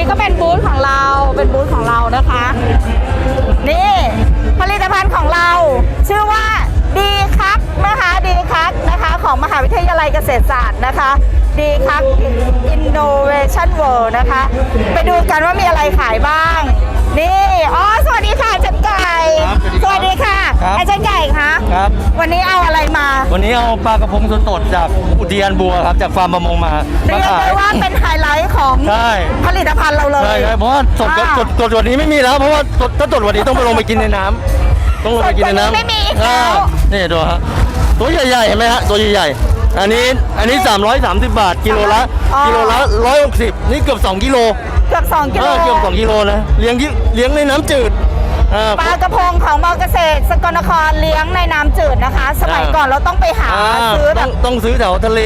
นี่ก็เป็นบูธของเรา เป็นบูธของเรานะคะ นี่ผลิตภัณฑ์ของเรา ชื่อว่าดีคักนะคะดีคักนะคะของมหาวิทยาลัยเกษตรศาสตร์นะคะดีคัก Innovation World นะคะ ไปดูกันว่ามีอะไรขายบ้าง นี่อ๋อสวัสดีค่ะอาจันไก่ ครับสสวัวัสสดีดีครัค่ะบครับ อาจารย์ไก่คะครับ วันนี้เอาอะไรมาวันนี้เอาปลากระพงสดๆจากอุทยานบัวครับจากฟาร์มประมงมาเรีมายกขาย ได้ว่าเป็นไฮไลท์ของใช่ ผลิตภัณฑ์เราเลย ใช่ใช่เพราะว่าสดก็อ่าสดสดวันนี้ไม่มีแล้วเพราะว่าสดถ้าสดวันนี้ต้องไปลงไปกินในน้ำต้องลงไปกินในน้ำสดกว่านี้ไม่มีอีกแล้ว อ่านี่ดูฮะตัวใหญ่ๆเห็นไหมฮะตัวใหญ่ๆ อันนี้อันนี้ 330 บาทกิโลละอ๋อ กิโลละ160 นี่เกือบ 2 กิโลเกือบ2กิเอโลอเกือบ 2 กิโลนะเลี้ยงยี่เลี้ยงในน้ำจืดอ่า ปลากระพงของมอเกษตร สกลนครเลี้ยงในน้ำจืดนะคะ สมัยอ่า ก่อนเราต้องไปหาอ่าซื้อแบต้อบ งต้องซื้อแถวทะเล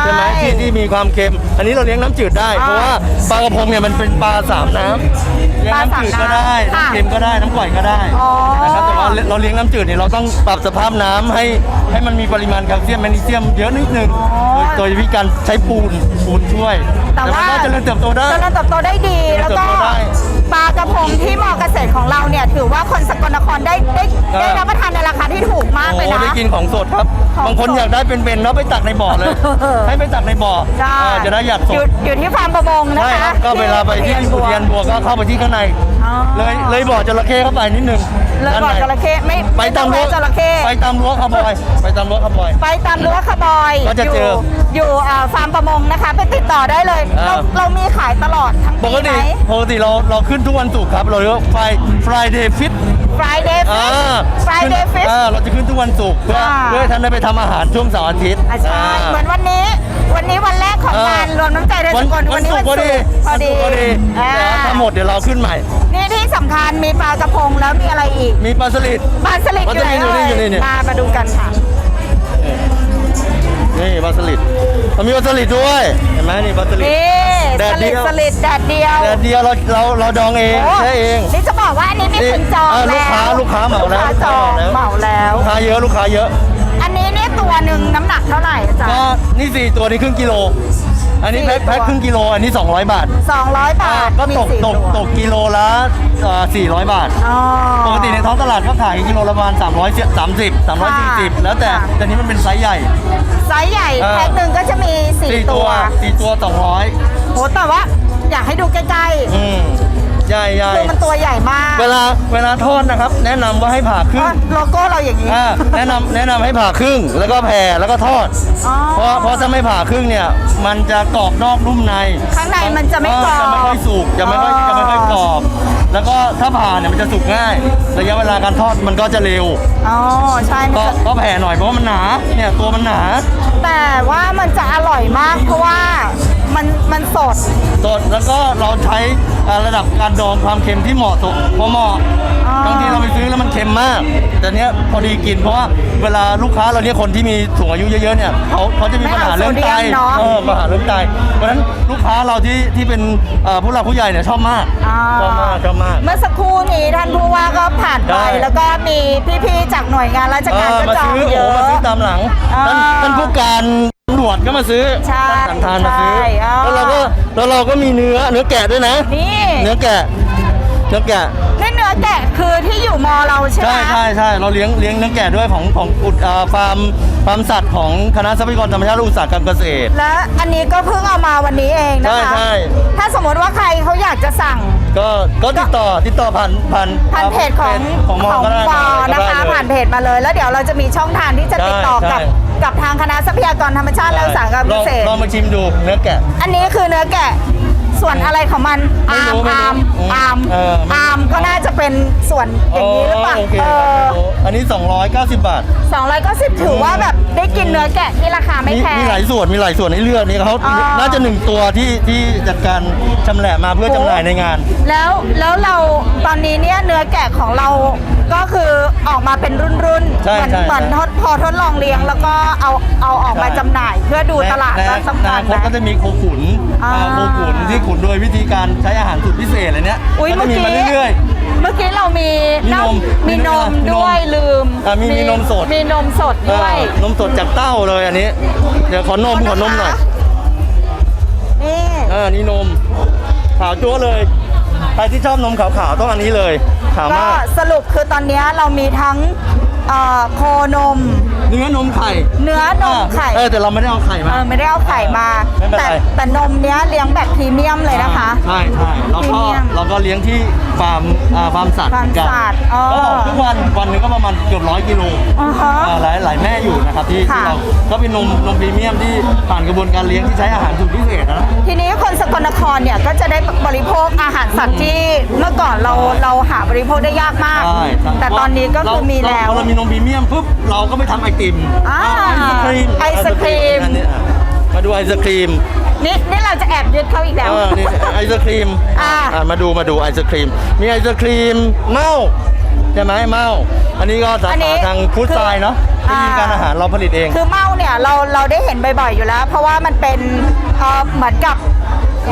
ใช่ไหมที่ที่มีความเค็ม อันนี้เราเลี้ยงน้ำจืดได้ อ่า เพราะว่าปลากระพงเนี่ยมันเป็นปลาสามน้ำ เลี้ยงน้ำจืดก็ได้ปลาสามน้ำค่ะน้ำเค็มก็ได้น้ำกร่อยก็ได้อ๋อ นะครับแต่ว่าเราเลี้ยงน้ำจืดเนี่ยเราต้องปรับสภาพน้ำให้ให้มันมีปริมาณแคลเซียมแมกนีเซียมเยอะนิดนึงโดยโดยวิธีการใช้ปูนปูนช่วยแต่แต่ว่าว่าก็เจริญเติบโตได้ เจริญเติบโตได้ดีเจริญแล้วก็เติบโตได้ ปลากระพงที่มอเกษตรของเราเนี่ยถือว่าคนสกลนครได้ได้ครับได้รับประทานในราคาที่ถูกมากเลยโอ้นะ ได้กินของสดครับ ของบางคนสดอยากได้เป็นๆแล้วไปตักในบ่อเลย ให้ไปตักในบ่อใช่อ่าจะได้อยากสอยู่ดอยู่ที่ฟาร์มประมงนะใช่คะครับก็เวลาไปที่อุทยานบัวก็เข้าไปที่ข้างใน อ๋อ เลยเลยบ่อจระเข้เข้าไปนิดนึง เลยบ่อด้านในจระเข้ไม่ไปตามรั้วไต้องแวะจระเข้ไปตามรั้วขบอย ไปตามรั้วขบอย ไปตามรั้วขบอยก็จะเจอยู่อยู่เอ่อฟาร์มประมงนะคะ ไปติดต่อได้เลยอ่าเราเรามีขายตลอดทั้งปปีกไหติมปกติเราเราขึ้นทุกวันศุกร์ครับ เราเรียกว่า Fri- Friday Fit Friday อ่า Fish Friday ขึ้น Fish อ่าเราจะขึ้นทุกวันศุกร์เพื่ออ่าเพื่อให้ท่านได้ไปทำอาหารช่วงเสาร์อาทิตย์อะใช่อ่าเหมือนวันนี้ วันนี้วันแรกของอ่างงานรวมน้ำใจไทยสกลวันนี้ศุกร์พอดีพอดีวันศุกร์พอดีอ่าแต่ถ้าหมดเดี๋ยวเราขึ้นใหม่ นี่ที่สำคัญมีปลากระพงแล้วมีอะไรอีกมีปลาสลิด ปลาสลิดอยู่ไหนปลาสลิดอยู่นี่อยู่นี่นี่มามาดูกันค่ะ นี่ปลาสลิดเรามีปลาสลิดด้วยเห็นไหมนี่ปลาสลิดนี่ แดสดเดีลิดยว สลิดแดดเดียว แต่เดียวเราเราเราดองเองโอ้ใช่เองนี่จะบอกว่าอันนี้มีนี่คนจองอ่าแล้วลูกค้าลูกค้าเหมาแล้วลูกค้าจองลูกเหค้ามาเหมาแล้วแล้ว ลูกค้าเยอะลูกค้าเยอะ อันนี้เนี่ยตัวหนึ่งน้ำหนักเท่าไหร่อาจารก็ย์นี่สี่ตัวนี่ครึ่งกิโล อันนี้สี่แพ็คตัว แพ็คครึ่งกิโล อันนี้ 200 บาท200 บาทก็มีตกสี่ตกตัวตกกิโลละเอ่อ400 บาท อ๋อ ปกติในท้องตลาดก็ขายกิโลละประมาณ300 30 340 แล้วแต่ค่ะ แต่นี้มันเป็นไซส์ใหญ่ ไซส์ใหญ่อ่าแพ็คหนึ่งก็จะมีสี่4ตัวสี่ตัว 200 โหแต่ว่าอยากให้ดูใกล้อืม ใหญ่ใหญ่ๆคือมันตัวใหญ่มาก เวลาเวลาทอดนะครับ แนะนำว่าให้ผ่าครึ่อ๋องโลโก้เราอย่างนี้ อ่าแนะนำแนะนำให้ผ่าครึ่ง แล้วก็แผ่แล้วก็ทอด อ๋อ เพราะเพราะถ้าไม่ผ่าครึ่งเนี่ย มันจะกรอบนอกนุ่มในข้างในมันจะไม่กรอบ จะไม่ค่อยสุกจะไม่ค่อยอ๋อจะไม่ค่อยกรอบ แล้วก็ถ้าผ่าเนี่ยมันจะสุกง่าย ระยะเวลาการทอดมันก็จะเร็ว อ๋อ ใช่มันก็จะก็แผ่หน่อยเพราะว่ามันหนาเนี่ยตัวมันหนาแต่ว่ามันจะอร่อยมากเพราะว่ามันมันสด สดแล้วก็เราใช้อ่า ระดับการดองความเค็มที่เหมาะสมพอเหมาะอ๋อบางทีเราไปซื้อแล้วมันเค็มมาก แต่เนี้ยพอดีกินเพราะว่าเวลาลูกค้าเราเนี่ยคนที่มีสูงอายุเยอะๆเนี่ยเขาเขาจะมีปัญหาเรื่องไตไม่เอาโซเดียมเนอะ เออปัญหาเรื่องไตเพราะฉะนั้นลูกค้าเราที่ที่เป็นเอ่อผู้หลักผู้ใหญ่เนี่ยชอบมากอ่าชอบมากชอบมาก เมื่อสักครู่นี้ท่านผู้ว่าก็ผ่านไป ได้ แล้วก็มีพี่ๆจากหน่วยงานราชเอการอก็มาจองซื้อเยโอ้อะ มาซื้อตามหลังอ่าท่านท่านผู้การตำรวจก็มาซื้อใช่ท่านสันทานมาซื้อใช่อ่า แล้วเราก็ แล้วเราก็มีเนื้อเนื้อแกะด้วยนะ นี่เนื้อแกะ เนื้อแกะนี่เนื้อแกะคือที่อยู่มอเราใช่ไหมใช่ใช่ใช่เราเลี้ยงเลี้ยงเนื้อแกะด้วยของของอุดอ่าฟาร์มฟาร์มสัตว์ของคณะทรัพยากรธรรมชาติและอุตสาหกรรมเกษตร และอันนี้ก็เพิ่งเอามาวันนี้เองนะคะใช่ใช่ ถ้าสมมติว่าใครเขาอยากจะสั่ง ก็ก็ติดต่อติดต่อผ่านผ่านผ่านเพจของของมอก็ได้มอนะคะก็ได้เลย ผ่านเพจมาเลย แล้วเดี๋ยวเราจะมีช่องทางที่จะติดต่อใช่กับใช่ กับทางคณะทรัพยากรธรรมชาติและอุตสาหกรรมลเกองษตรลองมาชิมดูเนื้อแกะ อันนี้คือเนื้อแกะส่วนอะไรของมันไม่อาร์มรู้ไม่รู้อาร์มอืมอาร์มเออไม่อาร์มก็น่าจะเป็นส่วนอย่างนี้หรือเปล่าโอเคเอออันนี้ 290 บาท สองร้อยก็สิบถือว่าแบบได้กินเนื้อแกะที่ราคาไม่มีแพง มีหลายส่วนมีหลายส่วนให้เลือกนี่เขาอ๋อ น่าจะหนึ่งตัวที่ที่จัดการชำแหละมาเพื่อจำหน่ายในงาน แล้วแล้วเราตอนนี้เนี่ยเนื้อแกะของเราก็คือออกมา เป็นรุ่นๆใช่เหมือนใช่เหมือนทดพอทดลองเลี้ยงแล้วก็เอาเอาออกมาใช่จำหน่าย เพื่อดูตลาดในว่าในสำอคัญนาคตนะก็จะมีโคขุนอ่า อ่าโคขุนที่ขุนโดยวิธีการใช้อาหารสูตรพิเศษอะไรเนี้ยอุ้ยก็เมื่จะอมีกี้มาเรื่อย เมื่อกี้เรามีมีนมมีมีนนมมมีนมด้วยลืมอ่ามีมีนมสด มีนมสดๆด้วย อ่านมสดจากเต้าเลยอันนี้ เดี๋ยวขอนมขอนมหน่อยนี่ อ่านี่นมขาวจั๊วเลย ใครที่ชอบนมขาวๆต้องอันนี้เลย ขาวก็มาสรุปคือตอนเนี้ยเรามีทั้งเอ่อโคนม เนื้อนมไข่เนื้อนมไข่ เออแต่เราไม่ได้เอาไข่เอมาอไม่ได้เอาไข่มา ไม่เป็นแต่ไร แต่นมเนี้ยเลี้ยงแบบพรีเมียมเลยนะคะ ใช่ใช่เราพรีก็เมียมเราก็เลี้ยงที่ฟาร์มอ่าฟาร์มสัตว์ฟาร์มเหอนกันสัตว์อ๋อ ก็ออกทุกวันวันหนึงก็ประมาณเกือบร้อยกิโลอ่าฮะ อ่าหลายหลายแม่อยู่นะครับที่ที่ค่ะ เราก็เป็นนมนมพรีเมียมที่ผ่านกระบวนการเลี้ยงที่ใช้อาหารสูตรพิเศษนะ ทีนี้คนสกลนครเนี่ยก็จะได้บริโภคอาหารสัตว์ที่เมื่อก่อนเราเราหาบริโภคได้ยากมาก ใช่ใช่แต่ตอนนี้ก็คือมีแล้วพอเรามีนมพรีเมียมปุ๊บเราก็ไปทำไอติมอ่าเอาไอศครีมไอศกรีม อันนี้อะมาดูไอศครีมนี่นี่เราจะแอบยึดเขาอีกแล้ว เออนี่ไอศครีมอ่า อะมาดูมาดูไอศครีม มีไอศครีมเมาใช่ไหมเมาอันนี้ก็สาอันนี้ขาทางฟู้ดไซน์เนาะคือที่มีการอาหารเราผลิตเอง คือเมาเนี่ยเราเราได้เห็นบ่อยๆอยู่แล้ว เพราะว่ามันเป็นเอ่อเหมือนกับ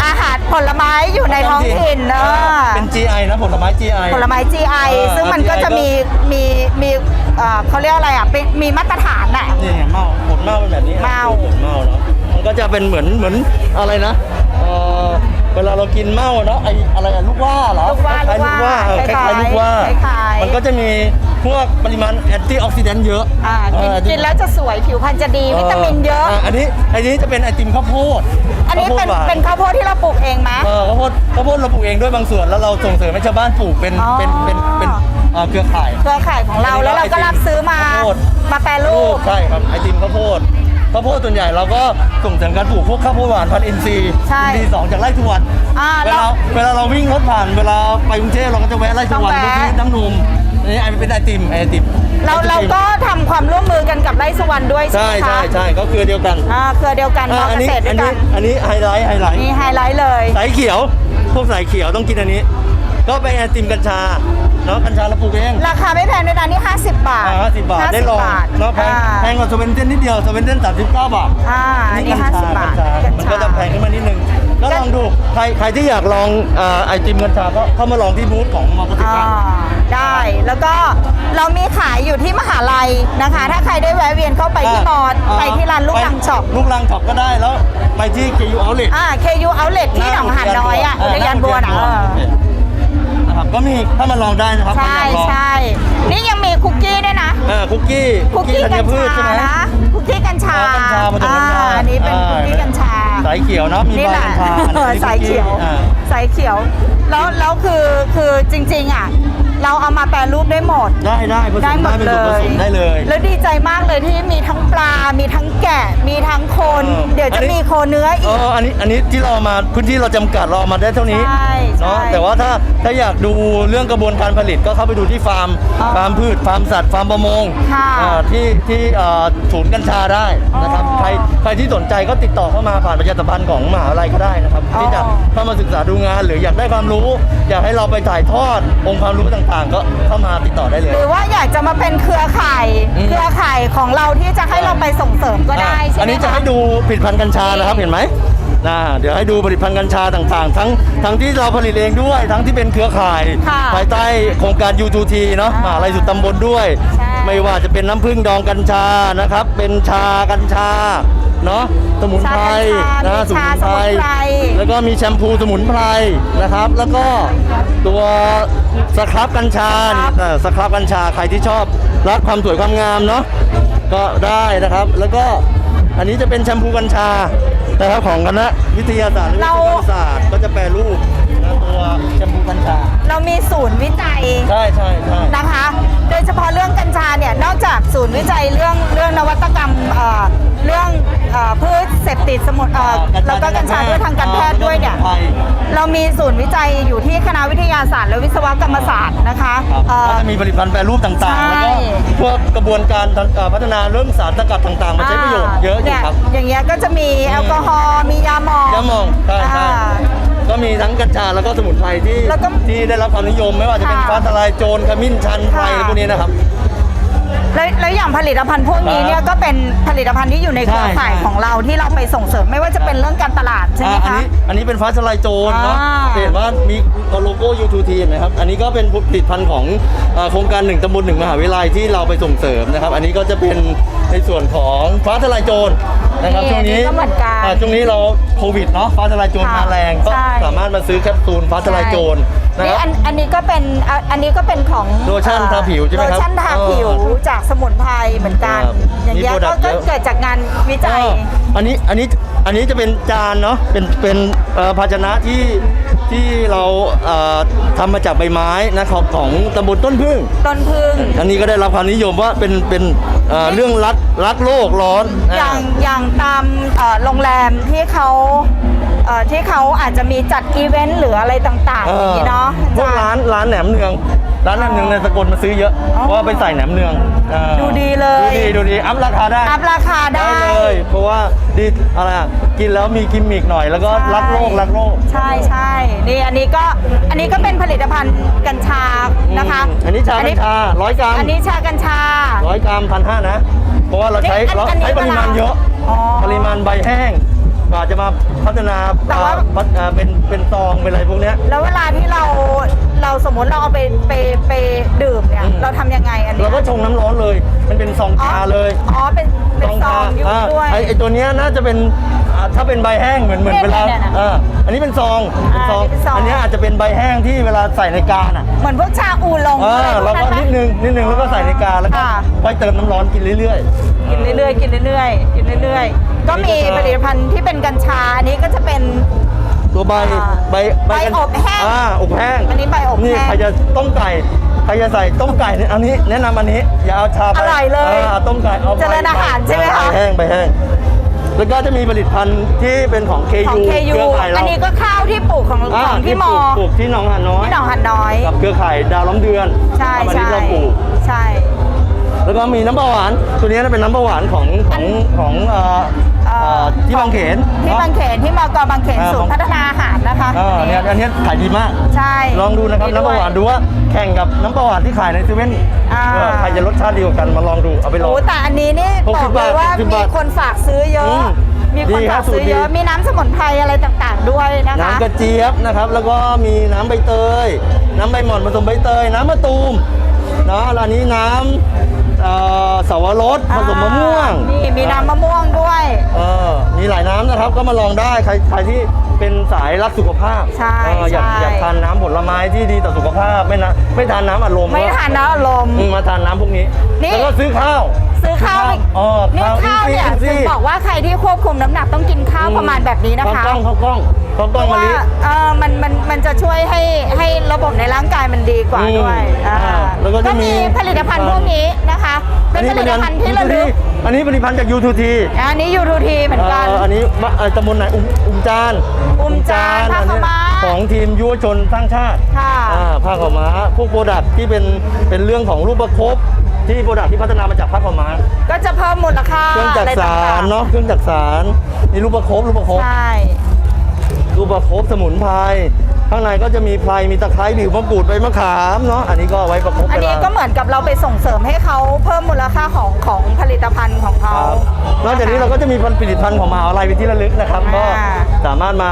อาหารผลไม้อยู่ในท้องถิ่นเออเป็น GI นะผลไม้ GI ผลไม้ GI เออซึ่งมันก็ GI จะมีมีมี เอ่อเขาเรียกอะไรอะเป็นมีมาตรฐานน่ะ นี่ไงเมาผลเมาเป็นแบบนี้เมา ผลเมาเนาะมันก็จะเป็นเหมือนเหมือนอะไรนะเออเวลาเรากินเมาเนาะไออะไรอะลูกว่าเหรอลูกว่าคล้ายๆลูกว่าเออคคล้ายๆล้ายๆลูกว่าคล้ายๆ มันก็จะมีพวกปริมาณแอนตี้ออกซิแดนต์เยอะอ่ากินเออ กินแล้วจะสวยผิวพรรณจะดีวิตามินเยอะ อันนี้อันนี้จะเป็นไอติมข้าวโพดอันนี้เป็นข้าวโพดหวาเป็นข้าวโพดที่เราปลูกเองไหม เออข้าวโพดข้าวโพดเราปลูกเองด้วยบางส่วนแล้วเราส่งเสริมให้ชาวบ้านปลูกเป็นอ๋อ เป็นเป็นเป็น เอ่อเครือข่าย เครือข่ายของเราแล้วเราก็รับซื้อมาข้าวโพด มาแปรรูป ใช่ครับไอติมข้าวโพดข้าวโพดส่วนใหญ่เราก็ส่งเสริมการปลูกพวกข้าวโพดหวานพันธุ์อินทรีย์ใช่อินทรีย์สองจากไร่ทุกวันอ่าเวเราลาเวลาเราวิ่งรถผ่านเวลาไปกรุงเทพเราก็จะแวะไร่ทุกวันต้องเพื่อแวะซื้อน้ำนมอันนี้ไอเป็นไอติมไอติมเราไอติมเราก็ทำความร่วมมือกันกับไร่สุวรรณด้วยใช่ใช่ไหมคะใช่ใช่ก็คือเดียวกันอ่าเครือเดียวกันมอะออัเกนี้ษตรด้อัวยนี้กันอันนี้ไฮไลท์ไฮไลท์ นี่ไฮไลท์เลย สายเขียว พวกสายเขียวต้องกินอันนี้ ก็เป็นไอติมกัญชา เนาะกัญชาเราปลูกเองราคาไม่แพงด้วยนะนี่ 50 บาทห้าสิบบาทได้ลอง50บาทเนาะแพงอ่าแพงกว่าสเวนเทนนิดเดียวสเวนเทนสามสิบเก้าบาทอ่าอันนี้กัญช50บาทกัญชามันก็จะแพงขึ้นมานิดนึงก็ลองดูใครใครที่อยากลองเอ่อไอติมกัญชาก็เข้ามาลองที่บูธของมอเกษตรอ่าบ้านได้แล้วก็เรามีขายอยู่ที่มหาลัยนะคะ ถ้าใครได้แวะเวียนเข้าไปที่มออ่ไปที่ร้านลูกลังช็อปลูกลังช็อปก็ได้แล้วไปที่ KU Outlet อ่า KU Outlet ที่หนองหานน้อยอะอุทยานบัวนะเออ นะครับ ก็มีถ้ามาลองได้นะครับใช่ใครอยากลองใช่นี่ยังมีคุกกี้ด้วยนะอ่าคุกกี้คุกกี้ธักัญญพืชชาใช่ไหม นะคุกกี้กัญชาอ๋อกัญชาผสมกัญชาอ่อันนี้เป็นคุกกี้กัญชาสายเขียวเนาะมีนี่ใบแหละกัญชาอันนี้สายเขียวคุกกี้อ่า สายเขียว แล้วแล้วคือคือจริงๆอะเราเอามาแปรรูปได้หมด ได้ได้ผสมได้หมดเป็นเลส่วนผย สมได้เลย แล้วดีใจมากเลยที่มีทั้งปลา มีทั้งแกะ มีทั้งโคน เออเดี๋ยวจะอันนี้ มีโคเนื้ออีเอกออันนี้อันนี้ที่เราเอามาพื้นที่เราจำกัดเราเอามาได้เท่านี้ใช่ใช่เนาะแต่ว่าถ้า ถ้าอยากดูเรื่องกระบวนการผลิตก็เข้าไปดูที่ฟาร์มอ๋อฟาร์มพืชฟาร์มสัตว์ฟาร์มประมงค่ะอ่าที่ที่เอ่อศูนย์กัญชาได้นะครับอ๋อใครใครที่สนใจก็ติดต่อเข้ามาผ่านประชาสัมพันธ์ของมหาลัยก็ได้นะครับอ๋อ ที่จะเข้ามาศึกษาดูงาน หรืออยากได้ความรู้ อยากให้เราไปถ่ายทอดองค์ความรู้ต่างๆ ก็เข้ามาติดต่อได้เลย หรือว่าอยากจะมาเป็นเครือข่ายอืม เครือข่ายของเราที่จะให้เราไปส่งเสริมก็ได้อะใช่ไหมอันนี้จะคให้ดูผลิตภัณฑ์กัญชานะครับเห็นไหม นะเดี๋ยวให้ดูผลิตภัณฑ์กัญชาต่างๆ ทั้งทั้งที่เราผลิตเองด้วย ทั้งที่เป็นเครือข่ายค่ะภายใต้โครงการ U2T เนาะมอ่ามหาลัยสุดตำบลด้วย ใช่ ไม่ว่าจะเป็นน้ำผึ้งดองกัญชานะครับ เป็นชากัญชาเนาะสมุนไพรชากัญชานะมีชาสมุนไพร แล้วก็มีแชมพูสมุนไพรนะครับ แล้วก็ตัวสครับกัญชาเอ่อสครับกัญชาใครที่ชอบรักความสวยความงามเนาะก็ได้นะครับ แล้วก็อันนี้จะเป็นแชมพูกัญชา นะครับของคณะวิทยาศาสตร์และวิเราศวศาสตร์ก็จะแปรรูปนะตัวแชมพูกัญชาเรามีศูนย์วิจัยใช่ใช่ใช่นะคะ โดยเฉพาะเรื่องกัญชาเนี่ยนอกจากศูนย์วิจัยเรื่องเรื่องนวัตกรรมเอ่อเรื่อง เอ่อพืชเสพติดสมุนเอ่อแล้วก็กัญชาด้วยทางการแพทย์ด้วยเนี่ย เรามีศูนย์วิจัยอยู่ที่คณะวิทยาศาสตร์และวิศวกรรมศาสตร์นะคะครับเอ่อก็จะมีผลิตภัณฑ์แปรรูปต่างๆใช่แล้วก็พวกกระบวนการทางเอ่อพัฒนาเรื่องสารสกัดต่างๆ มาใช้ประโยชน์เยอะอยู่ครับนี่อย่างเงี้ยก็จะมีแอลกอฮอล์มียาหมองยาหม่องใช่ใช่อ่า ก็มีทั้งกัญชาแล้วก็สมุนไพรที่แล้วก็ที่ได้รับความนิยมไม่ว่าจะเป็นค่ะฟ้าทลายโจรขมิ้นชันไพรค่ะ อะไรพวกนี้นะครับ แล้วแล้วอย่างผลิตภัณฑ์พวกนี้เนี่ยก็เป็นผลิตภัณฑ์ที่อยู่ในเครือข่ายใช่ของเราที่เราไปส่งเสริมไม่ว่าจะเป็นเรื่องการตลาดใช่ไหมอ่าอันคะ นี้อันนี้เป็นฟ้าทลายโจรเนาะอ่าเห็นว่ามีโลโก้ U2T เห็นไหมครับ อันนี้ก็เป็นผลิตภัณฑ์ของเอ่อโครงการหนึ่งตำบลหนึ่งมหาวิทยาลัยที่เราไปส่งเสริมนะครับ อันนี้ก็จะเป็นในส่วนของฟ้าทลายโจรนะครับนี่ช่วงนี้อันนี้ก็เหมือนกันอ่าช่วงนี้เราโควิดเนาะฟ้าทลายโจรค่ะมาแรงก็ใช่สามารถมาซื้อแคปซูลฟ้าทลายโจรนะ นี่ครับอันอันนี้ก็เป็นอะอันนี้ก็เป็นของโลชั่นเอ่อทาผิวใช่ไหมครับโลชั่นทาผิวเออจากสมุนไพรเหมือนกัน ครับอย่างเงี้ยมีก็ product ก็เยอะ เกิดจากงานวิจัย อ่าอันนี้อันนี้อันนี้จะเป็นจานเนาะเป็นเป็นเอ่อภาชนะที่ ที่เราเอ่อทำมาจากใบไม้นะครับของตำบลต้นพึ่ง ต้นพึ่ง อันนี้ก็ได้รับความนิยมว่าเป็นเป็นเอ่อเรื่องรักรักโลกร้อนอย่างอย่างตามเอ่อโรงแรมที่เขาเอ่อที่เขาอาจจะมีจัดอีเวนต์หรืออะไรต่างๆเออย่างอนี้เนาะพวกร้านร้านแหนมเนือง ร้านแหนมเนืองในสกลมาซื้อเยอะอ๋อเพราะว่าไปใส่แหนมเนืองอ่าดูดีเลย ดูดีดูดีอัพราคาได้อัพราคาได้ เลย เพราะว่าดีอะไรอะกินแล้วมีกิมมิกหน่อย แล้วก็รักโลกรักโลกใช่ใช่นี่อันนี้ก็อันนี้ก็เป็นผลิตภัณฑ์กัญชานะคะอันนี้ชากัญชาร้อยกรัมอันนี้ชากัญชา ร้อยกรัมพันห้านะ เพราะว่าเราใช้นี่อันเราอันนี้ใช้ปริมาณเยอะอ๋อปริมาณใบแห้งกว่าจะมาพัฒนาแต่ว่าเอ่อพัฒอ่าเป็นเป็นซองเป็นอะไรพวกเนี้ย แล้วเวลาที่เรา เราสมมติเราเอาไปไปไปดื่มเนี่ย อืม เราทำยังไงอันนี้เราก็ชงน้ำร้อนเลย มันเป็นซองชาเลยอ๋อเป็นเป็นซองอยู่าด้วย ไอไอตัวเนี้ยน่าจะเป็นอ่าถ้าเป็นใบแห้งเหมือนเหมือนเนี่ยเวลาเนี่ยเนี่ยอ่าอันนี้เป็นซองเป็นซองอ่านี่เป็นซอง อันเนี้ยอาจจะเป็นใบแห้งที่เวลาใส่ในกาน่ะ เหมือนพวกชาอูหลงอ่าอะไรพวเรากก็นั้นไหมนิดนึงนิดนึงแล้วก็ใส่ในกาแล้วก็ค่ะไว้เติมน้ำร้อนกินเรื่อยๆกินเรื่อยๆกินเรื่อยๆกินเรื่อยๆ ก็มีผลิตภัณฑ์ที่เป็นกัญชา อันนี้ก็จะเป็น ตัวใบอ่าใบใบอบแห้ง อ่าอบแห้งอันนี้ใบอบนี่แห้ง ใครจะต้มไก่ใครจะใส่ต้มไก่เนี่ยอันนี้แนะนำอันนี้อย่าเอาชาไปอร่อยเลยาต้มไก่เอาใบเจริญอาหารใช่ไหมคะ ใบแห้งใบแห้งแล้วก็จะมีผลิตภัณฑ์ที่เป็นของ KU ของ KU เครือข่ายเราอันนี้ก็ข้าวที่ปลูกของาของที่มปอลูกปลูกที่หนองหานน้อยที่หนองหันน้อย กับเครือข่ายดาวล้อมเดือนใช่อันนี้ใช่เราปลูก ใช่ แล้วก็มีน้ำปลาหวาน ตัวนี้เป็นน้ำปลาหวานของของของเอ่อ เอ่อเอ่อที่บางเขนที่บางเขนที่มกบางเขนอ่าศูนย์พัฒนาอาหารนะคะอ่าเนี่ยอันนี้ขายดีมาก ใช่ลองดูนะครับมีน้ำปลาหวานด้วยดูว่าแข่งกับน้ำปลาหวานที่ขายในเซเว่นอ่าเออใครจะรสชาติดีกว่ากันมาลองดูเอาไปลอง โอ้แต่อันนี้นี่หกบสิอบบเลยว่าบาท60มีบาทคนฝากซื้อเยอะอืมมีคนดีครัฝาบกซื้อสูตรดีเยอะมีน้ำสมุนไพรอะไรต่างๆด้วยนะคะ น้ำกระเจี๊ยบนะครับ แล้วก็มีน้ำใบเตย น้ำใบหม่อนผสมใบเตย น้ำมะตูม เนาะแล้วอันนี้น้ำเอ่อสาวรสผสมมะม่วงนี่มีน้ำมะม่วงด้วย เออมีหลายน้ำนะครับก็มาลองได้ใครใครที่เป็นสายรักสุขภาพใช่เอออยากใช่ อยากทานน้ำผลไม้ที่ดีต่อสุขภาพไม่นะไม่ทานน้ำอัดลมไม่ทานน้ำอารมณ์อืมมาทานน้ำพวกนี้ นี่ แล้วก็ซื้อข้าวซื้อข้าวอีกอ๋อนี่ข้าวเนี่ยอิถึงซี่บอกว่าใครที่ควบคุมน้ำหนักต้องกินข้าวประมาณแบบนี้นะคะ ข้าวกล้องข้าวกล้อง ข้าวกเพล้องราะมะว่าลิ เออมันมันมันจะช่วยให้ให้ระบบในร่างกายมันดีกว่าอืมด้วยอ่าอ่าแล้วก็จะมีมี ผลิตภัณฑ์พวกนี้นะคะ เป็นผลิตภัณฑ์ที่ระลึกอันนี้ผลิตภัณฑ์จาก U2T อันนี้ยูทูทีเหมือนกัน เอ่ออันนี้มะเอ่อตำบลไหนอุ้มอุ้มจานอุ้มจานผ้าขาวม้าของทีมยุวชนสร้างชาติค่ะอ่าผ้าขาวม้าพวกโปรดักที่เป็นเป็นเรื่องของรูปประคบที่โปรดักที่พัฒนามาจากผ้าขาวม้าก็จะเพิ่มมูลค่าเครื่องจักอะไรสาต่ารงเนาะเครื่องจักสารนี่รูปประคบรูปประคๆบใช่ รูปประคบสมุนไพรข้างในก็จะมีไพรมีตะไคร้ผิวมะกรูดใบมะขามเนาะอันนี้ก็เอาไว้ประคบอันนี้เวลาก็เหมือนกับเราไปส่งเสริมให้เขาเพิ่มมูลค่าของของผลิตภัณฑ์ของเขาครับนอกจากนี้เราก็จะมีผลิตภัณฑ์ของมหาวิทยาลัยเป็นที่ระลึกนะครับก็อ่าสามารถมา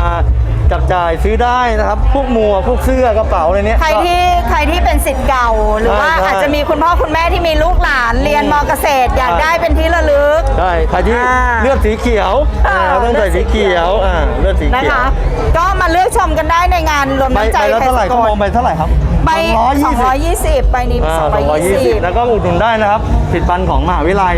จับจ่ายซื้อได้นะครับ พวกหมัวกพวกเสื้อกระเป๋าอะไรเนี้ย ใครที่ใครที่เป็นสิทธิ์เก่า หรือว่าใช่ใช่ อาจจะมีคุณพ่อคุณแม่ที่มีลูกหลานเรียนมเกษตรอยากใช่ได้เป็นที่ระลึก ใช่ใครที่อ่าเลือดสีเขียวอ่าอ่าต้องใส่สีเขียวอ่าเลือดสีนะเขียวคะ ก็มาเลือกชมกันได้ในงานรวมใบน้ำใจใบละเท่าไหร่ทยสเขากมลองใบเท่าไหร่ครับใบ220 220 ใบนี้อ่า220 220 แล้วก็อุดหนุนได้นะครับผลิตภัณฑ์ของมหาวิทยาลัย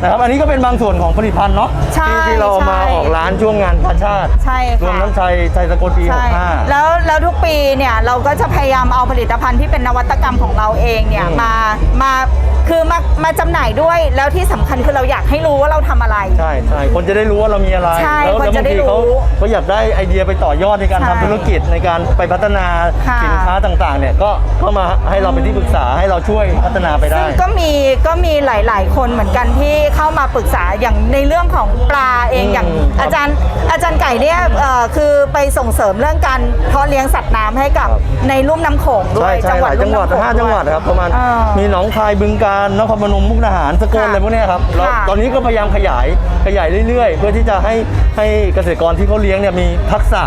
นะครับ อันนี้ก็เป็นบางส่วนของผลิตภัณฑ์เนาะใช่ที่ที่เราเอามาใช่ ออกร้านช่วงงานกาชาติใช่รวมค่ะ น้ำใจใจสกลปีใช่65 แล้วแล้วทุกปีเนี่ยเราก็จะพยายามเอาผลิตภัณฑ์ที่เป็นนวัตกรรมของเราเองเนี่ยอืมมามาคือมามาจำหน่ายด้วยแล้วที่สำคัญคือเราอยากให้รู้ว่าเราทำอะไร ใช่ใช่คนจะได้รู้ว่าเรามีอะไร ใช่แล้วคนจะได้รู้แล้วบางทีเขาเขาอยากได้ไอเดียไปต่อยอดในการใช่ทำธุรกิจในการไปพัฒนาค่ะ สินค้าต่างๆเนี่ยก็ก็มาให้เราเป็นที่ปรึกษาให้เราช่วยพัฒนาไปได้ซึ่งก็มีก็มีหลาย ๆ คนเหมือนกันที่เข้ามาปรึกษาอย่างในเรื่องของปลาเองอืมอย่างครับอาจารย์อาจารย์ไก่เนี่ยเอ่ออคือไปส่งเสริมเรื่องการเพาะเลี้ยงสัตว์น้ำให้กับครับในลุ่มน้ำโขงด้วใช่ยใช่หลายจังหวัดลุ่มน้ำโขห้าจังหวัดครับประมาณเออมีหนองคายบึงกาฬนครพนมมุกดาหารสกลค่ะอะไรพวกเนี้ยครับเราค่ะตอนนี้ก็พยายามขยายขยายเรื่อยๆ เพื่อที่จะให้ให้เกษตรกรที่เขาเลี้ยงเนี่ยมีทักษะ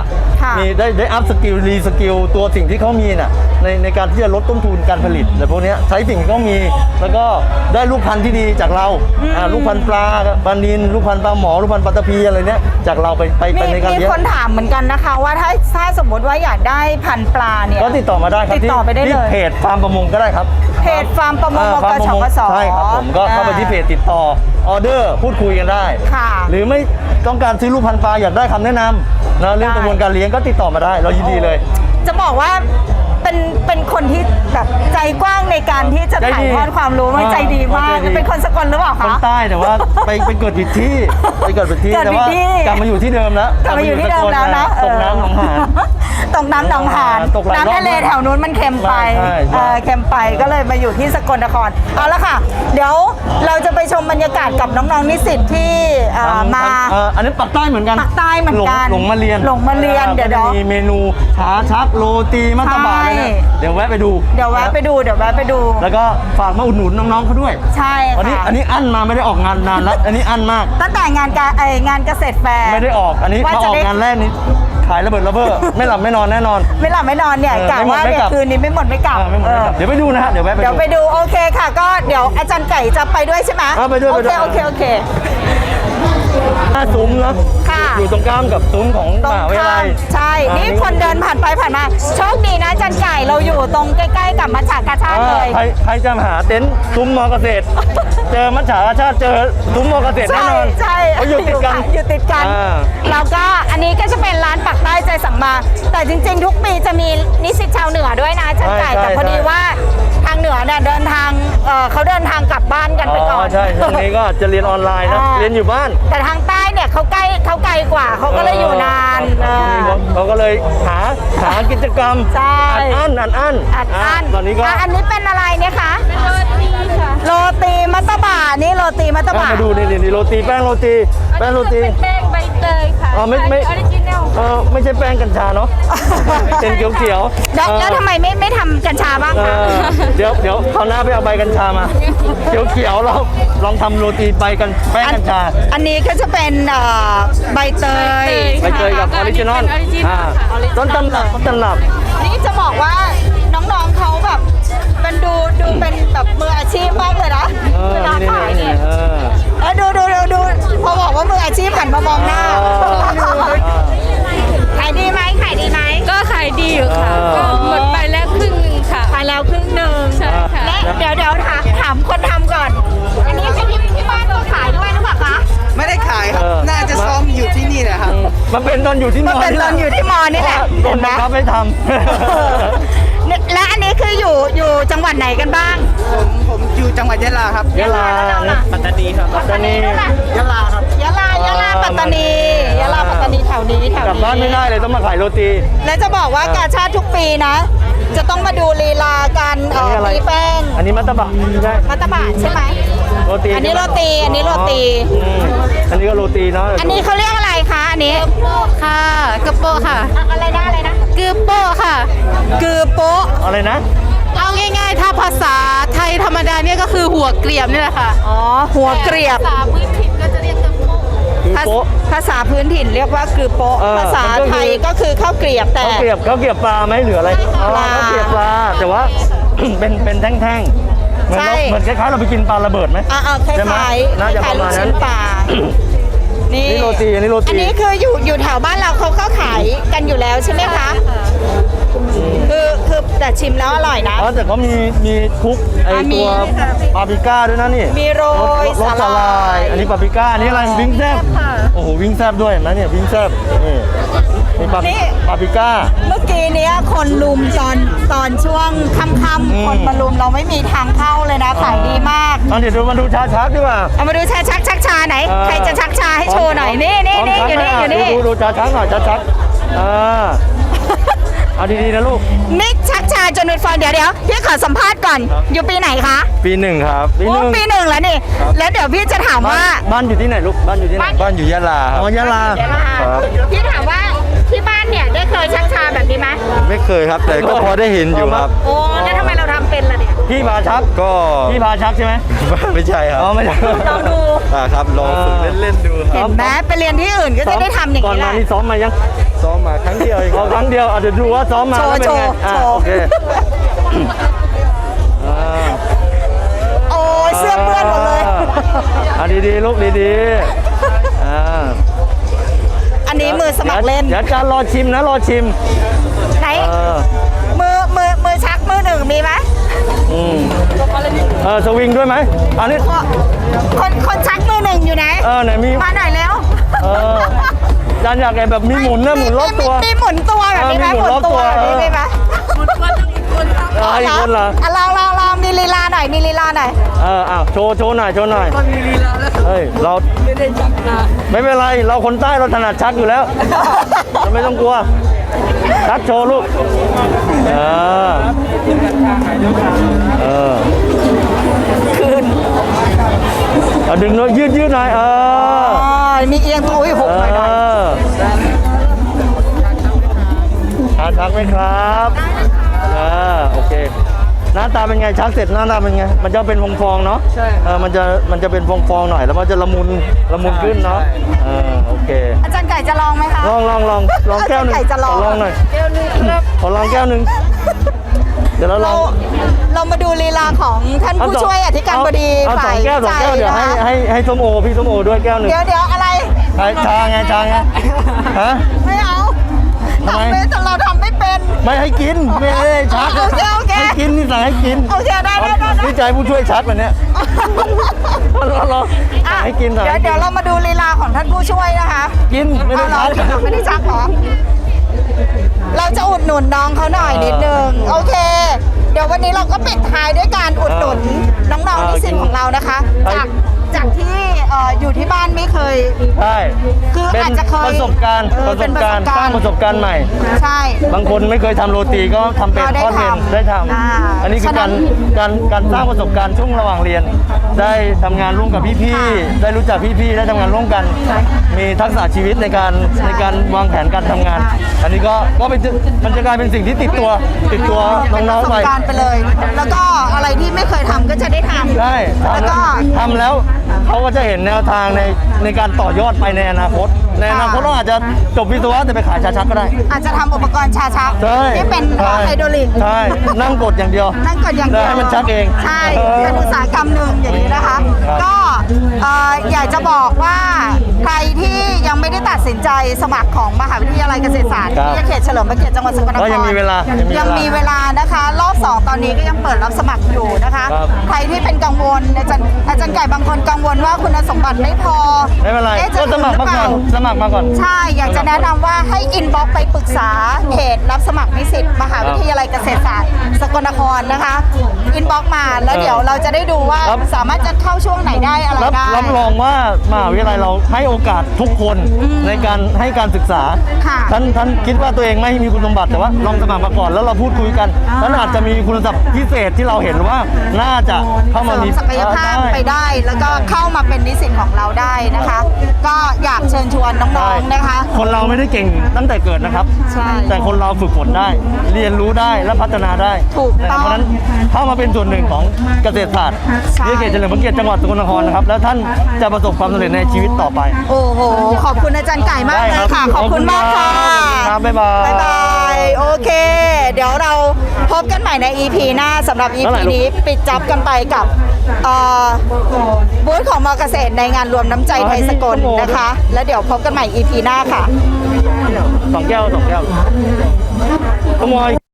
ค่ะมีได้ได้อัพสกิลรีสกิลตัวสิ่งที่เขามีน่ะในในการที่จะลดต้นทุนการผลิตอะไรพวกเนี้ยใช้สิ่งที่เขามีแล้วก็ได้ลูกพันธุ์ที่ดีจากเราอ่าลูกพันธุ์ปลาปลานินลูกพันธุ์ปลาหมอลูกพันธุ์ปลาตะเพีอะไรเนี้ยจากเราไปไปไปมีในการมีเลี้ยงคนถามเหมือนกันนะคะ ว่าถ้าถ้าสมมติว่าอยากได้พันธุ์ปลาเนี่ย ก็ติดต่อมาได้ครับติดต่อไปได้ที่เลย เพจฟาร์มประมงก็ได้ครับเพจฟาร์มประมงอ่มฟากร์ชมกสใช่ครับผมก็เข้าไปที่เพจติดต่อออเดอร์พูดคุยกันได้ ค่ะ หรือไม่ ต้องการซื้อลูกพันธุ์ปลาอยากได้คำแนะนำนะเรื่องได้กระบวนการเลี้ยงก็ติดต่อมาได้ เรายินดีเลย จะบอกว่าเป็นเป็นคนที่แบบใจกว้างในการที่จะใจดีถ่ายทอดความรู้มันอ่าใจดีมากใจดีเป็นคนสกลหรือเปล่าคนคะใต้แต่ว่าไปไปเกิดผิดที่ไปเกิดผิดที่เกิดแต่ผิดว่าที่กลับมาอยู่ที่เดิมแล้วกลับมาอยู่ที่เดิมแล้วนะตกน้ำหนองหาน ตกน้ำหนองหานตกหลายรอบน้ำทะเลแถวนู้นมันเค็มไปใช่ใช่ เออเค็มไปก็เลยมาอยู่ที่สกลนครเอาละค่ะ เดี๋ยวเราจะไปชมบรรยากาศกับน้องๆนิสิตที่เอ่อมา เอ่ออันนี้ปักใต้เหมือนกันปักใต้เหมือนกันหลงหลงมาเรียนหลงมาเรียนอ่เดี๋ยวก็จะเดี๋ยวมีเมนูชาชักโรตีมัตตบะอะไรเนี่ยใช่ เดี๋ยวแวะไปดูเดี๋ยวแวะไปดูเดี๋ยวแวะไปดูแล้วก็ฝากมาอุดหนุนน้องๆเขาด้วยใช่อันนี้ค่ะอันนี้อั้นมาไม่ได้ออกงานนานแล้วอันนี้อั้นมาก ตั้งแต่งานการเอ่องานเกษตรแฟร์ไม่ได้ออกอันนี้ว่ามาอจะอกได้งานแรกนี้ ขายระเบิดระเบ้อไม่หลับไม่นอนแน่นอน ไม่หลับไม่นอนเนี่ยเออกะไม่หมดว่าไม่เนี่ยกลับ คืนนี้ไม่หมดไม่กลับอ่าไม่หมดไม่กลับเออเดี๋ยวไปดูนะฮะเดี๋ยวแวะไปเดี๋ยวดู ไปดูโอเคค่ะ ก็เดี๋ยวอาจารย์ไก่จะไปด้วยใช่ไหมอ่าไปด้วยโอไปด้เควย โอเคโอเคหน้า ซุ้มเนาะค่ะ อยู่ตรงกลางกับซุ้มของตรมงหาวิทยาข้าลัมยใช่ อ่านี่คนเดินผ่านไปผ่านมา โชคดีนะอาจารย์ไก่เราอยู่ตรงใกล้ๆกับมัจฉากาชาติอ่าเลยใครใครจะมาหาเต็นท์ซุ้มมอเกษตร เจอมัจฉาชาติเจอซุ้มมอเกษตรแน่ใช่นอนใช่เขาอยู่ติดกัน อยู่ติดกันอ่า แล้วก็อันนี้ก็จะเป็นร้านปักใต้ใจสั่งมา แต่จริง ๆ ทุกปีจะมีนิสิตชาวเหนือด้วยนะอาจารย์ไก่ใช่แต่พอดีใช่ ว่าทางเหนือเนี่ยเดินทางเอ่อเขาเดินทางกลับบ้านกันไปก่อน ใช่ช่วงนี้ก็จะเรียนออนไลน์นะ อ่า เรียนอยู่บ้าน แต่ทางใต้เนี่ยเขาใกล้เขาไกลกว่าเขาก็เลยอยู่นานเออเออเขาก็เลยหาหากิจกรรมใช่อัดอั้นอัดอั้นอัดอั้นตอนนี้ก็ะอันนี้เป็นอะไรเนี่ยคะโรตีค่ะโรตีมัตตบะนี่โรตีมัตตบะมาดูนี่นี่นี่โรตีแป้งโรตีแป้งโรตี เป็นแป้งใบเตยค่ะอ๋อไม่ไม่ ออริจินัลเออไม่ใช่แป้งกัญชาเนาะ เป็นเขียวเขียวๆแล้วเออแล้วทำไมไม่ไม่ทำกัญชาบ้างเอคะ อเดี๋ยวเดี๋ยวคราวหน้าไปเอาใบกัญชามาเขียวเขียวๆเราลองทำโรตีใบกันแป้งกัญชา อันนี้ก็จะเป็นเอ่อใบเตยใบเตยกับออริจินอลออริจินออ่าลค่ะต้นตำรับต้นตำรับ นี่จะบอกว่าน้องๆเขาแบบเป็นดูดูเป็นแบบมืออาชีพมากเลยนะเออเวลานี่ขายนี่เนี่ยเออ แล้วดูดูดูดู พอบอกว่ามืออาชีพหันมามองหน้าขายดีไหมขายดีไหมก็ขายดีอยู่ค่ะอ่าก็หมดไปแล้วครึ่งหนึงค่ะ ขายแล้วครึ่งหนึ่งใช่ค่ะ และเดี๋ยวเดี๋ยวถามถามคนทำก่อน อันนี้เป็นที่ที่บ้านก็ขายด้วยหรือเปล่าคะไม่ได้ขายครับ เออ น่าจะซ้อมอยู่ที่นี่แหละครับ มันเป็นตอนอยู่ที่มันเป็นตอนอยู่ที่มอนี่แหละโดเห็นนไหมบังคับให้ทเนี่ย และอันนี้คืออยู่อยู่จังหวัดไหนกันบ้าง ผมผมอยู่จังหวัดยะลาครับำยะลาแล้วเราล่ะปัตตานีครับปัตตานียะลาครับยะลายะลาปัตตานียะลาปัตตานีแถวนี้แถวกลับบ้านไม่นี้ได้เลยต้องมาขายโรตี และจะบอกว่าเออกาชาติทุกปีนะ จะต้องมาดูลีลาการเอ่ออันนี้อะไรมีแป้งอันนี้มัตตบะใช่มัตตบะใช่ไหมโรตีอันนี้โรตีอันนี้โรตีอืมอันนี้ก็โรตีเนาะอันนี้เขาเรียกอะไรคะอันนี้ค่ะกระโปะค่ะอะอะไรนะอะไรนะ กือโปะค่ะ กือโป๊ะอะไรนะ เอาง่ายๆ ถ้าภาษาไทยธรรมดาเนี่ยก็คือหัวเกลียบนี่แหละค่ะอ๋อ หัวเกลียบ ภาษาพื้นถิ่นก็จะเรียกกระโปะคือภาโป๊ะ ภาษาพื้นถิ่นเรียกว่ากือโป๊ะเออภาษามันก็คือไทยก็คือข้าวเกลียบแต่ เขาเกลียบเขาเกลียบปลาไหมหรืออะไรอ๋อปลาเขาเกลียบปลาแต่ว่า เป็นเป็นแท่งๆเหมือนเราใช่ เหมือนคล้ายๆเราไปกินปลาระเบิดไหมอ่าคล้ายใช่ไหมๆน่าจะคล้ายๆประลูมาณกนั้ชิ้นน ปลา นี่นี่โรตีอันนี้โรตี อันนี้คืออยู่อยู่แถวบ้านเราเขาก็ขายกันอยู่แล้วใช่ไหมคะ คือคือแต่ชิมแล้วอร่อยนะ อ๋อแต่เขามีมีคลุกไออะมีตัวปาปริก้าด้วยนะนี่มีโรยรสสาสหร่าย ลาย อันนี้ปาปริก้าอันนี้อะไรวิงแซบโอ้โหวิงแซบด้วยเห็นะเนี่ยวิงแซบนี่มี ปานี่ ปาปริก้า เมื่อกี้เนี้ยคนลุมตอนตอนช่วงค่อืำมๆคนมาลุมเราไม่มีทางเข้าเลยนะขายดีมาก เอาเดี๋ยวดูมาดูชาชักดีกว่าเอามาดูชาชักชักชาไหนเออใครจะชักชาให้โชว์หน่อย นี่นี่นี่อยู่นี่อยู่นี่ดูดูชาชักหน่อยชาชักอ่าเอาดีๆนะลูกนี่ชักชาจนเป็นฟองเดี๋ยวเดี๋ยวพี่ขอสัมภาษณ์ก่อน อยู่ปีไหนคะปีหนึ่งครับ ปีหโอ้นึ่ง ปีหนึ่งแล้วนี่แล้วเดี๋ยวพี่จะถามว่า บ้านอยู่ที่ไหนลูก บ้านอยู่ที่ไหน บ้านอยู่ยะลาครับ อ๋อยะลาเดี๋ยวนะคคะรับพี่ถามว่า ที่ที่บ้านเนี่ยได้เคยชักชาแบบนี้ไหมไม่เคยครับ แต่ก็พอได้เห็นอยู่ครับ โอ้แล้วทำไมเราทำเป็นล่ะเนี่ยพี่พาชักก็พี่พาชักใช่ไหมไม่ใช่ครับอ๋อไม่ใช่ลองดูอ่าครับลองฝึกเล่นๆดูคเห็รับนไหมไปเรียนที่อื่นก็จะได้ทำอย่างก่อนนี้แหมาละ นี่ซ้อมมายังซ้อมมาครั้งเดียวเองอ๋อครั้งเดียวอาจจะดูว่าซ้อมมาโชว์แล้วเป็นไงโชว์อะโชว์ โอเคอ่าโอ้ยเสื้อเปื้อนหมดเลย อะดีๆลูกดีๆอ่าอั นนี้มือสมัครเล่น เดี๋ยวจะรอชิมนะรอชิม ไหน เออมือมือมือชักมือหนึ่งมีไหมอืมเออสวิงด้วยไหมอันนี้ คนคนชักมือหนึ่งอยู่ไหน เออไหนมี มาหน่อยแล้วเออจานอยากไงแบบมีหมุนนะหมุนรอบตัว มีหมุนตัวแบบนี้ไหมเออมีหมุนรอบตัวแบบนี้มีไหมเอออีกคนเหรอ อะลองลองลองมีลีลาหน่อยมีลีลาหน่อย เอออ้าวโชว์โชว์หน่อยโชว์หน่อย เฮ้ยเราไม่ได้ชักนะไม่เป็นไรเราคนใต้เราถนัดชักอยู่แล้วเราไม่ต้องกลัวชักโชว์ลูกเออเออคืนเอาดึงเลยยืดยืดหน่อยเอออ๋อมีเอียงตัวอุ้ยหกเอหน่อยหน่อยอชักชักไหมครับเออโอเค หน้าตาเป็นไงชักเสร็จหน้าตาเป็นไงมันจะเป็นฟองๆเนาะใช่เออมันจะมันจะเป็นฟองๆหน่อยแล้วมันจะละมุนละมุนขึ้นเนาะใช่เออโอเค อาจารย์ไก่จะลองไหมคะ ลองลองลองลองแก้วหนึ่งไก่จะลองขอลองหน่อยแก้วนึงครับขอลองแก้วหนึ่งเดี๋ยวเราลเราองเรามาดูลีลาของท่านผู้เสงช่วยอธิการบดีเอาสอฝ่างยแก้วสองแก้วใจเดี๋ยวให้นะคะให้ให้ส้มโอพี่ส้มโอด้วยแก้วหนึ่งเดี๋ยวเดี๋ยวอะไร ไอ้ชาไงชาไงฮะ ไม่เอาทำไม ทำไม่แต่เราทำไม่เป็ น ไม่ให้กินไม่ให้ชักโอเคโอเคให้กินนี่สั่งให้กินโอเคได้ได้ได้ได้ นี่ใจผู้ช่วยชักวันเนี้ยรอรออะสั่งให้กินสั่งเดี๋ยวให้กิเดี๋ยวนเรามาดูลีลาของท่านผู้ช่วยนะคะกินไม่ได้เอาเหรชัอกไม่ได้ชักเหรอ เราจะอุดหนุนน้องเขาหน่อยนิดนึง โอเค เดี๋ยววันนี้เราก็ปิดท้ายด้วยการอุดหนุนน้องๆนิสิตของเรานะคะ จาก จากที่เอ่ออยู่ที่บ้านไม่เคย ใช่คือเป็นอาจจะเคยประสบการณ์เออประสเป็นบประสการบณ์การณ์ สร้างประสบการณ์ใหม่ ใช่ บางคนไม่เคยทำโรตีก็ทำเป็นก็ได้ทอดเป็นทำได้ทอ่าำอันนี้คือฉะนั้การนการการสร้างประสบการณ์ช่วงระหว่างเรียน ได้ทำงานร่วมกับพี่ค่ะๆได้รู้จักพี่ๆได้ทำงานร่วมกัน มีทักษะชีวิตในการในการวางแผนการทำงานอันนี้ก็ก็เป็นมันจะกลายเป็นสิ่งที่ติดตัวติดตัวเป็นปน้อระงสๆบไปการณ์ไปเลย แล้วก็อะไรที่ไม่เคยทำก็จะได้ทำ ได้แล้วก็ ทำแล้วเขาก็จะเห็นแนวทางในในการต่อยอดไปในอนาคต ในอนาคตเราอาจจะจบวิศวะแต่ไปขายชาชักก็ได้ อาจจะทำอุปกรณ์ชาชักใช่ที่เป็นใช่ไฮโดรลิกใช่นั่งกดอย่างเดียวนั่งกดอย่างเดียวได้ให้มันชักเองใช่เออ เป็นอุตสาหกรรมหนึ่งอย่างนี้นะคะ ครับ ก็เอ่ออยากจะบอกว่าใครที่ ยังไม่ได้ตัดสินใจสมัครของมหาวิทยาลัยเกษตรศาสตร์ครับที่เขตเฉลิมพระเกียรติจังหวัดสกลนครก็ยังมีเวลายัยังงมีมีเวเวลาลานะคะ รอบสองตอนนี้ก็ยังเปิดรับสมัครอยู่นะคะ ครับใครที่เป็นกังวลอาจารย์อาจารย์ไก่บางคนกังวลว่าคุณสมบัติไม่พอไม่เป็นไรอ๊ะจะก็สมัครมาก่อน ถึงหเปล่สมัครมาก่อน ใช่ อยากจะแนะนำว่าให้อินบ็อกไปปรึกษาเพจรับสมัครนิสิตมหาวิทยาลัยเกษตรศาสตร์สกลนครนะคะ อินบ็อกมาแล้วเออเดี๋ยวเราจะได้ดูว่าครับ สามารถจะเข้าช่วงไหนได้อะไรรับได้ รับรองว่ามหาวิทยาลัยเราให้โอกาสทุกคนในการให้การศึกษา ค่ะท่านท่านคิดว่าตัวเองไม่มีคุณสมบัติแต่ว่าลองสมัครมาก่อนแล้วเราพูดคุยกันอ่า ท่านอาจจะมีคุณสมบัติพิเศษที่เราเห็นว่าน่าจะเข้าเสมาริมมีศักยภาพไปได้ แล้วก็เข้ามาเป็นนิสิตของเราได้นะคะ ก็อยากเชิญชวนน้ใช่องๆนะคะ คนเราไม่ได้เก่งตั้งแต่เกิดนะครับ ใช่แต่คนเราฝึกฝนได้ เรียนรู้ได้และพัฒนาได้ถูกต้องนะครับเพราะฉะนั้นเข้ามาเป็นส่วนหนึ่งของเกษตรศาสตร์ใช่ที่เขตเฉลิมพระเกียรติจังหวัดสกลนครนะครับแล้วท่านจะประสบความสำเร็จในชีวิตต่อไป โอ้โห ขอบคุณอาจารย์ไก่มากได้เลครัยบค่ะ ขอบคุณมากค่ะขอบคุณครับบ๊ายบายบ๊ายบายโอเค เดี๋ยวเราพบกันใหม่ใน EP หน้าสำหรับ EP เท่าไหร่ลูกนี้ปิดจับกันไปกับเอ่อบูธของมอเกษตรในงานรวมน้ำใจไทยสกลนะคะ แล้วเดี๋ยวพบกันใหม่ EP หน้าค่ะสองแก้วสองแก้วขโมย